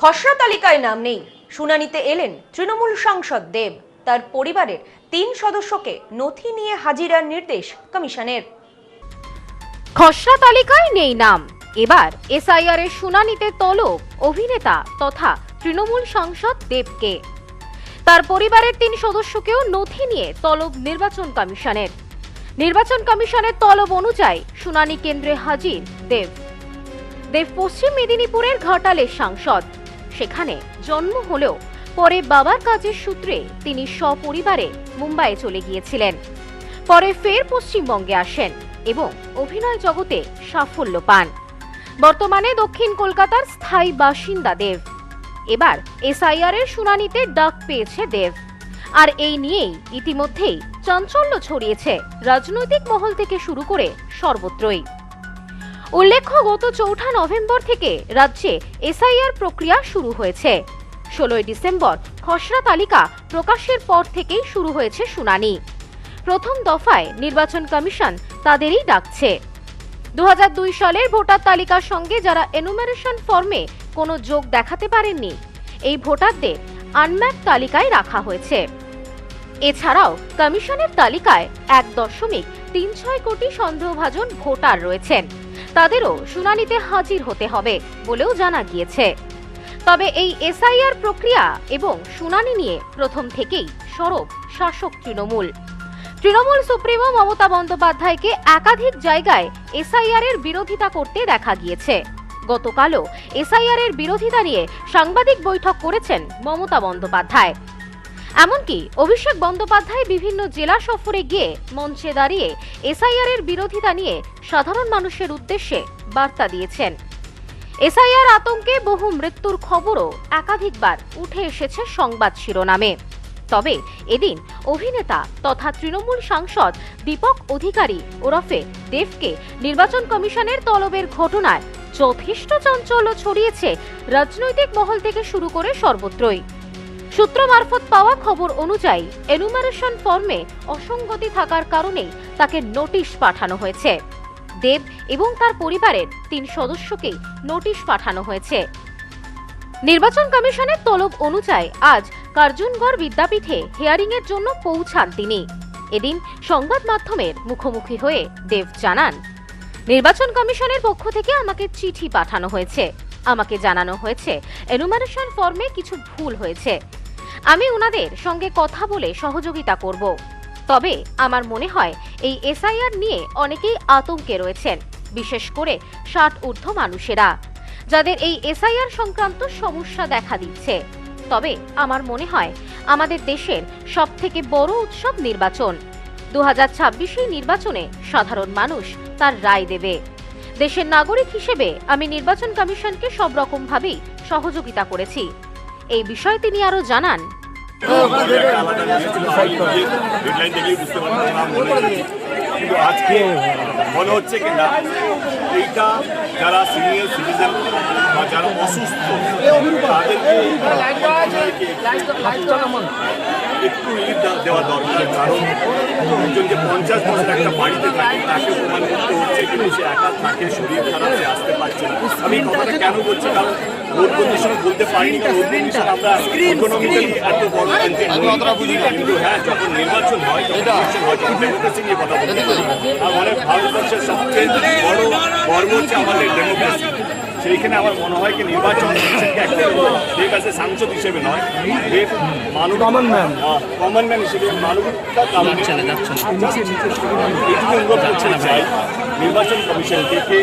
খসড়া তালিকায় নাম নেই। শুনানিতে এলেন তৃণমূল সাংসদ দেব। তার পরিবারের তিন সদস্যকে নথি নিয়ে হাজিরার নির্দেশ কমিশনের। খসড়া তালিকায় নেই নাম। এবার এসআইআর এর শুনানিতে তলব অভিনেতা তথা তৃণমূল সাংসদ দেবকে। তার পরিবারের তিন সদস্যকেও নথি নিয়ে তলব নির্বাচন কমিশনের। নির্বাচন কমিশনের তলব অনুযায়ী শুনানি কেন্দ্রে হাজির দেব। দেব পশ্চিম মেদিনীপুরের ঘাটালের সাংসদ। সেখানে জন্ম হলেও পরে বাবার কাজের সূত্রে তিনি সপরিবারে মুম্বাইয়ে চলে গিয়েছিলেন। পরে ফের পশ্চিমবঙ্গে আসেন এবং অভিনয় জগতে সাফল্য পান। বর্তমানে দক্ষিণ কলকাতার স্থায়ী বাসিন্দা দেব। এবার এসআইআর এর শুনানিতে ডাক পেয়েছে দেব। আর এই নিয়েই ইতিমধ্যেই চাঞ্চল্য ছড়িয়েছে রাজনৈতিক মহল থেকে শুরু করে সর্বত্রই। উল্লেখ্য, গত চৌঠা নভেম্বর থেকে রাজ্যে এসআইআর প্রক্রিয়া শুরু হয়েছে। ষোলোই ডিসেম্বর, খসড়া তালিকা প্রকাশের পর থেকেই শুরু হয়েছে শুনানি। প্রথম দফায় নির্বাচন কমিশন তাদেরই ডাকছে। দু সালের ভোটার তালিকার সঙ্গে যারা এনুমারেশন ফর্মে কোনো যোগ দেখাতে পারেননি, এই ভোটারদের আনম্যাপ তালিকায় রাখা হয়েছে। এছাড়াও কমিশনের তালিকায় এক দশমিক তিন ছয় কোটি সন্দেহভাজন ভোটার রয়েছেন। তাদেরও শুনানিতে হাজির হতে হবে বলেও জানা গিয়েছে। তবে এই এসআইআর প্রক্রিয়া এবং শুনানি নিয়ে প্রথম থেকেই সরব শাসক তৃণমূল। তৃণমূল সুপ্রিমো মমতা বন্দ্যোপাধ্যায়কে একাধিক জায়গায় এসআইআর এর বিরোধিতা করতে দেখা গিয়েছে। গতকালও এসআইআর এর বিরোধিতা নিয়ে সাংবাদিক বৈঠক করেছেন মমতা বন্দ্যোপাধ্যায়। এমনকি অভিষেক বন্দ্যোপাধ্যায় বিভিন্ন জেলা সফরে গিয়ে মঞ্চে দাঁড়িয়ে এসআইআর এর বিরোধিতা নিয়ে সাধারণ মানুষের উদ্দেশ্যে বার্তা দিয়েছেন। এসআইআর আতঙ্কে বহু মৃত্যুর খবরও একাধিকবার উঠে এসেছে সংবাদ শিরোনামে। তবে এদিন অভিনেতা তথা তৃণমূল সাংসদ দীপক অধিকারী ওরফে দেবকে নির্বাচন কমিশনের তলবের ঘটনায় যথেষ্ট চাঞ্চল্য ছড়িয়েছে রাজনৈতিক মহল থেকে শুরু করে সর্বত্রই। সূত্র মারফত পাওয়া খবর অনুযায়ী এনুমারেশন ফর্মে অসঙ্গতি থাকার কারণেই তাকে নোটিশ পাঠানো হয়েছে। দেব এবং তার পরিবারের তিন সদস্যকেই নোটিশ পাঠানো হয়েছে। নির্বাচন কমিশনের তলব অনুযায়ী আজ কার্জুনগড় বিদ্যাপীঠে হিয়ারিং এর জন্য পৌঁছান তিনি। এদিন সংবাদ মাধ্যমের মুখোমুখি হয়ে দেব জানান, নির্বাচন কমিশনের পক্ষ থেকে আমাকে চিঠি পাঠানো হয়েছে। আমাকে জানানো হয়েছে এনুমারেশন ফর্মে কিছু ভুল হয়েছে। আমি উনাদের সঙ্গে কথা বলে সহযোগিতা করব। তবে আমার মনে হয় এই এসআইআর নিয়ে অনেকেই আতঙ্কে রয়েছেন, বিশেষ করে ষাট ঊর্ধ্ব মানুষেরা, যাদের এই এসআইআর সংক্রান্ত সমস্যা দেখা দিচ্ছে। তবে আমার মনে হয় আমাদের দেশের সব থেকে বড় উৎসব নির্বাচন। দু হাজার নির্বাচনে সাধারণ মানুষ তার রায় দেবে। দেশের নাগরিক হিসেবে আমি নির্বাচন কমিশনকে সব রকম ভাবেই সহযোগিতা করেছি। এই বিষয়ে তিনি আরও জানান। কিন্তু আজকে মনে হচ্ছে কি না এইটা যারা সিনিয়র সিটিজেন বা যারা অসুস্থ, তাদেরকে একটু রিলিফ দেওয়া দরকার, কারণ একজন যে পঞ্চাশ বছর একটা বাড়িতে থাকে, তাকে প্রমাণ করতে হচ্ছে কিন্তু সে একা থাকে, শরীর খারাপ আসতে পারছে না আমি কথাটা কেন বলছি কারণ রোড কন্ডিশন বলতে পারিনি কারণ রোড কন্ডিশন আমরা ইকোনমিক্যালি এত বড় কিন্তু হ্যাঁ যখন নির্বাচন হয় ইলেকশন হয় তখন ডেমোক্রেসি নিয়ে কথা বলতে মানে ভারতবর্ষের সবচেয়ে বড় গর্ব হচ্ছে আমাদের ডেমোক্রেসি সেইখানে আমার মনে হয় কি নির্বাচন কমিশনকে একটা দেব। আছে সাংসদ হিসেবে নয়। Dev common man common man হিসেবে মানবিকতা কারণে এইটুকু অনুরোধ করতে চাই। নির্বাচন কমিশন থেকে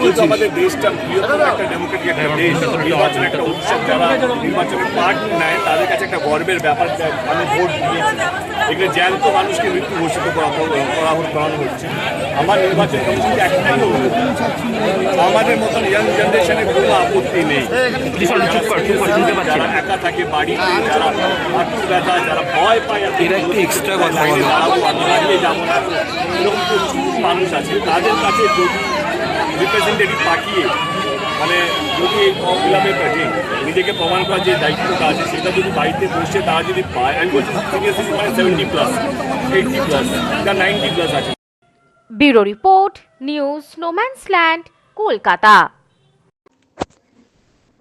যেহেতু আমাদের দেশটা বৃহত্তম একটা ডেমোক্রেটিক একটা দেশ নির্বাচন একটা উৎসব যারা নির্বাচনে পার্ট নেয় তাদের কাছে একটা গর্বের ব্যাপার আমি ভোট দিয়েছি। এখানে জ্যান্ত মানুষকে মৃত্যু ঘোষিত করা করা করানো হচ্ছে। আমার নির্বাচন কমিশনকে একটাই অনুরোধ। আমাদের মতন ইয়াং জেনারেশনের কোনো আপত্তি নেই। যারা একা থাকে বাড়িতে যারা হাঁটু ব্যথা যারা ভয় পায় এরা একটু এক্সট্রা কথা দাঁড়াবো আমি দাঁড়িয়ে যাব না। এরকম প্রচুর মানুষ আছে। তাদের কাছে যদি রিপ্রেজেন্টেটিভ পাঠিয়ে মানে যদি এই ফর্ম ফিল কাজে নিজেকে প্রমাণ করার যে দায়িত্বটা আছে সেটা যদি বাড়িতে বসে তারা যদি পায় আমি বলছি সিনিয়র সিটিজেন মানে সেভেন্টি প্লাস এইটটি প্লাস বা নাইনটি প্লাস আছে। Bureau report news no man's land Kolkata.